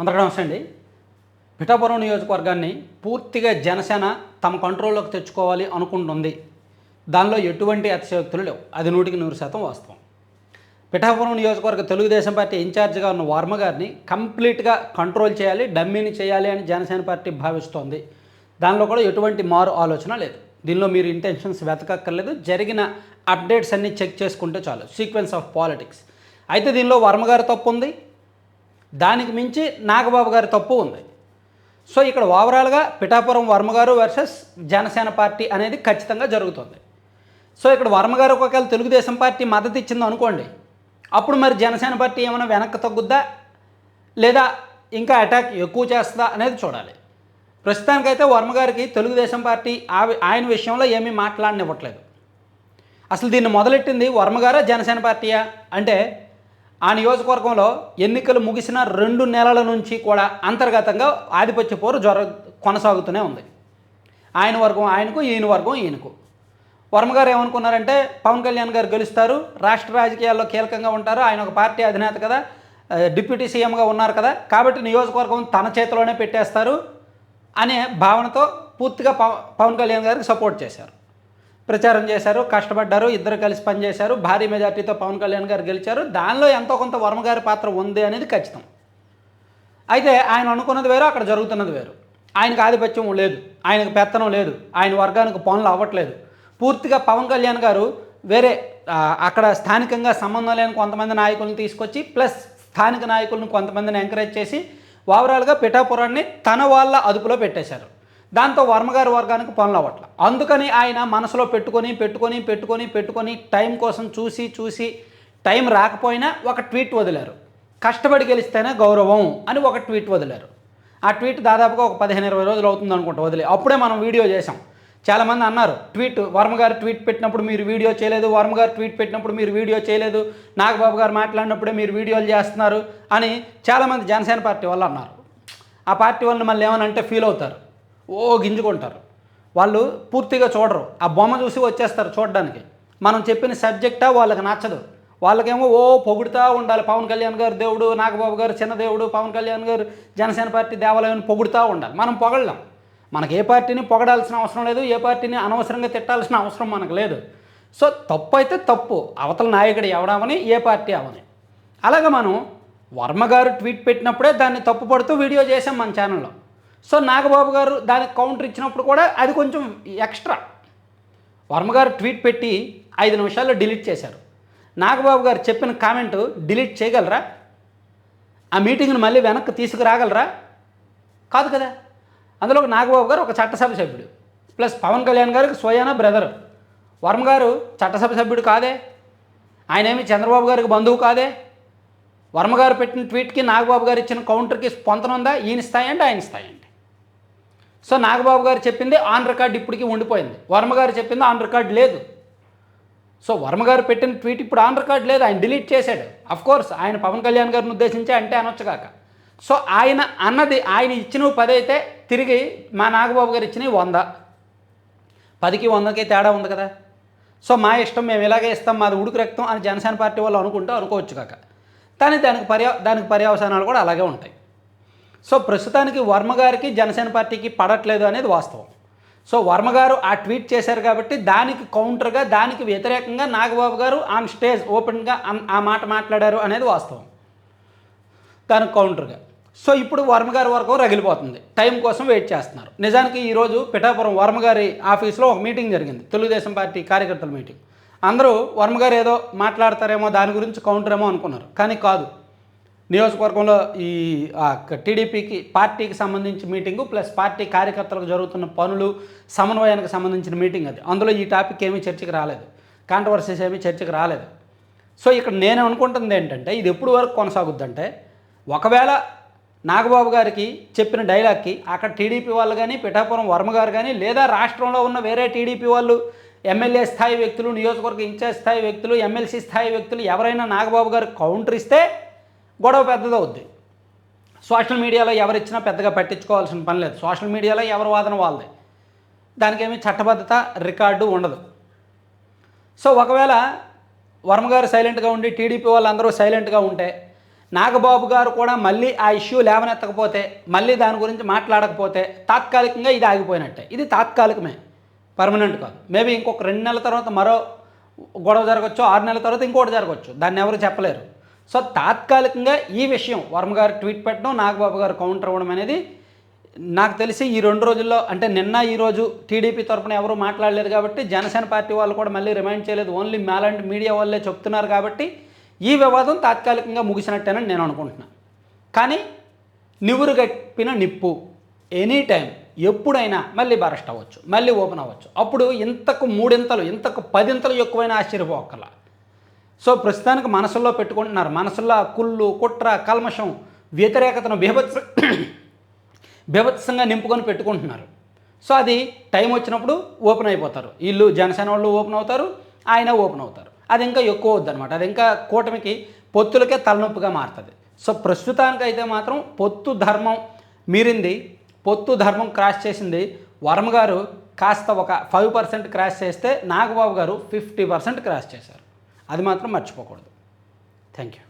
అందరికీ నమస్తే అండి. పిఠాపురం నియోజకవర్గాన్ని పూర్తిగా జనసేన తమ కంట్రోల్లోకి తెచ్చుకోవాలి అనుకుంటుంది. దానిలో ఎటువంటి అతిశయోక్తులు లేవు. అది నూటికి నూరు శాతం వాస్తవం. పిఠాపురం నియోజకవర్గ తెలుగుదేశం పార్టీ ఇన్ఛార్జిగా ఉన్న వర్మ గారిని కంప్లీట్గా కంట్రోల్ చేయాలి డమ్మీని చేయాలి అని జనసేన పార్టీ భావిస్తోంది. దానిలో కూడా ఎటువంటి మారు ఆలోచన లేదు. దీనిలో మీరు ఇంటెన్షన్స్ వెతకక్కర్లేదు. జరిగిన అప్డేట్స్ అన్నీ చెక్ చేసుకుంటే చాలు. సీక్వెన్స్ ఆఫ్ పాలిటిక్స్ అయితే దీనిలో వర్మ గారి తప్పు ఉంది. దానికి మించి నాగబాబు గారి తప్పు ఉంది. సో ఇక్కడ ఓవరాల్గా పిఠాపురం వర్మగారు వర్సెస్ జనసేన పార్టీ అనేది ఖచ్చితంగా జరుగుతుంది. సో ఇక్కడ వర్మగారు ఒకవేళ తెలుగుదేశం పార్టీ మద్దతు ఇచ్చింది అనుకోండి అప్పుడు మరి జనసేన పార్టీ ఏమైనా వెనక్కి తగ్గుద్దా? లేదా ఇంకా అటాక్ ఎక్కువ చేస్తుందా అనేది చూడాలి. ప్రస్తుతానికైతే వర్మగారికి తెలుగుదేశం పార్టీ ఆయన విషయంలో ఏమీ మాట్లాడనివ్వట్లేదు. అసలు దీన్ని మొదలెట్టింది వర్మగారా జనసేన పార్టీయా? అంటే ఆ నియోజకవర్గంలో ఎన్నికలు ముగిసిన రెండు నెలల నుంచి కూడా అంతర్గతంగా ఆధిపత్య పోరు జ్వర కొనసాగుతూనే ఉంది. ఆయన వర్గం ఆయనకు ఈయన వర్గం ఈయనకు. వర్మ గారు ఏమనుకున్నారంటే పవన్ కళ్యాణ్ గారు గెలుస్తారు రాష్ట్ర రాజకీయాల్లో కీలకంగా ఉంటారు ఆయన ఒక పార్టీ అధినేత కదా డిప్యూటీ సీఎంగా ఉన్నారు కదా కాబట్టి నియోజకవర్గం తన చేతిలోనే పెట్టేస్తారు అనే భావనతో పూర్తిగా పవన్ కళ్యాణ్ గారికి సపోర్ట్ చేశారు. ప్రచారం చేశారు కష్టపడ్డారు ఇద్దరు కలిసి పనిచేశారు భారీ మెజార్టీతో పవన్ కళ్యాణ్ గారు గెలిచారు. దానిలో ఎంతో కొంత వర్మ గారి పాత్ర ఉంది అనేది ఖచ్చితం. అయితే ఆయన అనుకున్నది వేరు అక్కడ జరుగుతున్నది వేరు. ఆయనకు ఆధిపత్యం లేదు ఆయనకు పెత్తనం లేదు ఆయన వర్గానికి పనులు అవ్వట్లేదు. పూర్తిగా పవన్ కళ్యాణ్ గారు వేరే అక్కడ స్థానికంగా సంబంధం లేని కొంతమంది నాయకులను తీసుకొచ్చి ప్లస్ స్థానిక నాయకులను కొంతమందిని ఎంకరేజ్ చేసి ఓవరాల్గా పిఠాపురాన్ని తన వాళ్ళ అదుపులో పెట్టేశారు. దాంతో వర్మగారి వర్గానికి పనులు అవ్వట్ల. అందుకని ఆయన మనసులో పెట్టుకొని పెట్టుకొని పెట్టుకొని పెట్టుకొని టైం కోసం చూసి చూసి టైం రాకపోయినా ఒక ట్వీట్ వదిలారు. కష్టపడి గెలిస్తేనే గౌరవం అని ఒక ట్వీట్ వదిలారు. ఆ ట్వీట్ దాదాపుగా ఒక పదిహేను ఇరవై రోజులు అవుతుంది అనుకుంటా వదిలే. అప్పుడే మనం వీడియో చేసాం చాలామంది అన్నారు ట్వీట్ వర్మ గారు ట్వీట్ పెట్టినప్పుడు మీరు వీడియో చేయలేదు వర్మ గారు ట్వీట్ పెట్టినప్పుడు మీరు వీడియో చేయలేదు నాగబాబు గారు మాట్లాడినప్పుడే మీరు వీడియోలు చేస్తున్నారు అని చాలామంది జనసేన పార్టీ వాళ్ళు అన్నారు. ఆ పార్టీ వాళ్ళని మళ్ళీ ఏమని అంటే ఫీల్ అవుతారు. ఓ గింజుకుంటారు వాళ్ళు పూర్తిగా చూడరు. ఆ బొమ్మ చూసి వచ్చేస్తారు చూడడానికి. మనం చెప్పిన సబ్జెక్టా వాళ్ళకి నచ్చదు. వాళ్ళకేమో ఓ పొగుడుతూ ఉండాలి. పవన్ కళ్యాణ్ గారు దేవుడు నాగబాబు గారు చిన్న దేవుడు పవన్ కళ్యాణ్ గారు జనసేన పార్టీ దేవాలయం పొగుడుతూ ఉండాలి. మనం పొగడలేం. మనకి ఏ పార్టీని పొగడాల్సిన అవసరం లేదు. ఏ పార్టీని అనవసరంగా తిట్టాల్సిన అవసరం మనకు లేదు. సో తప్పు అయితే తప్పు. అవతల నాయకుడు ఎవడమని ఏ పార్టీ అవని. అలాగే మనం వర్మ గారు ట్వీట్ పెట్టినప్పుడే దాన్ని తప్పుపడుతూ వీడియో చేసాం మన ఛానల్లో. సో నాగబాబు గారు దానికి కౌంటర్ ఇచ్చినప్పుడు కూడా అది కొంచెం ఎక్స్ట్రా. వర్మ గారు ట్వీట్ పెట్టి ఐదు నిమిషాల్లో డిలీట్ చేశారు. నాగబాబు గారు చెప్పిన కామెంట్ డిలీట్ చేయగలరా? ఆ మీటింగ్ని మళ్ళీ వెనక్కి తీసుకురాగలరా? కాదు కదా. అందులో నాగబాబు గారు ఒక చట్టసభ సభ్యుడు. ప్లస్ పవన్ కళ్యాణ్ గారికి స్వయానా బ్రదర్. వర్మ గారు చట్టసభ సభ్యుడు కాదే. ఆయన ఏమి చంద్రబాబు గారికి బంధువు కాదే. వర్మ గారు పెట్టిన ట్వీట్కి నాగబాబు గారు ఇచ్చిన కౌంటర్కి స్పందన ఉందా? ఈయన స్థాయి అంటే ఆయన స్థాయి అంటే. సో నాగబాబు గారు చెప్పింది ఆన్ రికార్డ్ ఇప్పటికీ ఉండిపోయింది. వర్మ గారు చెప్పింది ఆన్ రికార్డ్ లేదు. సో వర్మ గారు పెట్టిన ట్వీట్ ఇప్పుడు ఆన్ రికార్డ్ లేదు ఆయన డిలీట్ చేశాడు. అఫ్ కోర్స్ ఆయన పవన్ కళ్యాణ్ గారిని ఉద్దేశించి అంటే అనొచ్చు కాక. సో ఆయన అన్నది ఆయన ఇచ్చినవి పది అయితే తిరిగి మా నాగబాబు గారు ఇచ్చినవి వంద. పదికి వందకి తేడా ఉంది కదా. సో మా ఇష్టం మేము ఇలాగే ఇస్తాం మాది ఉడుకు రక్తం అని జనసేన పార్టీ వాళ్ళు అనుకుంటూ అనుకోవచ్చు కాక. కానీ దానికి పర్యా దానికి పర్యవసానాలు కూడా అలాగే ఉంటాయి. సో ప్రస్తుతానికి వర్మ గారికి జనసేన పార్టీకి పడట్లేదు అనేది వాస్తవం. సో వర్మ గారు ఆ ట్వీట్ చేశారు కాబట్టి దానికి కౌంటర్గా దానికి వ్యతిరేకంగా నాగబాబు గారు ఆన్ స్టేజ్ ఓపెన్గా ఆ మాట మాట్లాడారు అనేది వాస్తవం. దానికి కౌంటర్గా. సో ఇప్పుడు వర్మ గారి వరకు రగిలిపోతుంది. టైం కోసం వెయిట్ చేస్తున్నారు. నిజానికి ఈరోజు పిఠాపురం వర్మగారి ఆఫీస్లో ఒక మీటింగ్ జరిగింది. తెలుగుదేశం పార్టీ కార్యకర్తల మీటింగ్. అందరూ వర్మ గారు ఏదో మాట్లాడతారేమో దాని గురించి కౌంటర్ ఏమో అనుకున్నారు. కానీ కాదు. నియోజకవర్గంలో ఈ టీడీపీకి పార్టీకి సంబంధించి మీటింగు ప్లస్ పార్టీ కార్యకర్తలకు జరుగుతున్న పనులు సమన్వయానికి సంబంధించిన మీటింగ్ అది. అందులో ఈ టాపిక్ ఏమీ చర్చకు రాలేదు. కాంట్రవర్సీస్ ఏమీ చర్చకు రాలేదు. సో ఇక్కడ నేను అనుకుంటుంది ఏంటంటే ఇది ఎప్పుడు వరకు కొనసాగుద్దంటే ఒకవేళ నాగబాబు గారికి చెప్పిన డైలాగ్కి అక్కడ టీడీపీ వాళ్ళు కానీ పిఠాపురం వర్మ గారు కానీ లేదా రాష్ట్రంలో ఉన్న వేరే టీడీపీ వాళ్ళు ఎమ్మెల్యే స్థాయి వ్యక్తులు నియోజకవర్గ ఇన్ఛార్జ్ స్థాయి వ్యక్తులు ఎమ్మెల్సీ స్థాయి వ్యక్తులు ఎవరైనా నాగబాబు గారు కౌంటర్ ఇస్తే గొడవ పెద్దదవుద్ది సోషల్ మీడియాలో ఎవరిచ్చినా పెద్దగా పట్టించుకోవాల్సిన పని లేదు. సోషల్ మీడియాలో ఎవరి వాదన వాళ్ళది. దానికేమీ చట్టబద్ధత రికార్డు ఉండదు. సో ఒకవేళ వర్మ గారు సైలెంట్గా ఉండి టీడీపీ వాళ్ళందరూ సైలెంట్గా ఉంటే నాగబాబు గారు కూడా మళ్ళీ ఆ ఇష్యూ లేవనెత్తకపోతే మళ్ళీ దాని గురించి మాట్లాడకపోతే తాత్కాలికంగా ఇది ఆగిపోయినట్టే. ఇది తాత్కాలికమే. పర్మనెంట్ కాదు. మేబీ ఇంకొక రెండు నెలల తర్వాత మరో గొడవ జరగచ్చు ఆరు నెలల తర్వాత ఇంకోటి జరగచ్చు. దాన్ని ఎవరు చెప్పలేరు. సో తాత్కాలికంగా ఈ విషయం వర్మ గారు ట్వీట్ పెట్టడం నాగబాబు గారు కౌంటర్ అవ్వడం అనేది నాకు తెలిసి ఈ రెండు రోజుల్లో అంటే నిన్న ఈరోజు టీడీపీ తరపున ఎవరు మాట్లాడలేదు కాబట్టి జనసేన పార్టీ వాళ్ళు కూడా మళ్ళీ రిమైండ్ చేయలేదు. ఓన్లీ మాలాంటి మీడియా వాళ్ళే చెప్తున్నారు కాబట్టి ఈ వివాదం తాత్కాలికంగా ముగిసినట్టేనని నేను అనుకుంటున్నాను కానీ నివురుగట్పిన నిప్పు ఎనీ టైం ఎప్పుడైనా మళ్ళీ బరస్ట్ అవ్వచ్చు మళ్ళీ ఓపెన్ అవ్వచ్చు. అప్పుడు ఇంతకు మూడింతలు ఇంతకు పదింతలు ఎక్కువైన ఆశ్చర్యపోకలా సో ప్రస్తుతానికి మనసుల్లో పెట్టుకుంటున్నారు. మనసుల్లో కుళ్ళు కుట్ర కల్మషం వ్యతిరేకతను బీభత్స బీభత్సంగా నింపుకొని పెట్టుకుంటున్నారు. సో అది టైం వచ్చినప్పుడు ఓపెన్ అయిపోతారు. వీళ్ళు జనసేన వాళ్ళు ఓపెన్ అవుతారు ఆయన ఓపెన్ అవుతారు. అది ఇంకా ఎక్కువ అవుద్ది అనమాట అది ఇంకా కూటమికి పొత్తులకే తలనొప్పిగా మారుతుంది. సో ప్రస్తుతానికి అయితే మాత్రం పొత్తు ధర్మం మీరింది. పొత్తు ధర్మం క్రాస్ చేసింది. వర్మ గారు కాస్త ఒక ఫైవ్ పర్సెంట్ క్రాస్ చేస్తే నాగబాబు గారు ఫిఫ్టీ పర్సెంట్ క్రాస్ చేశారు. అది మాత్రం మర్చిపోకూడదు. Thank you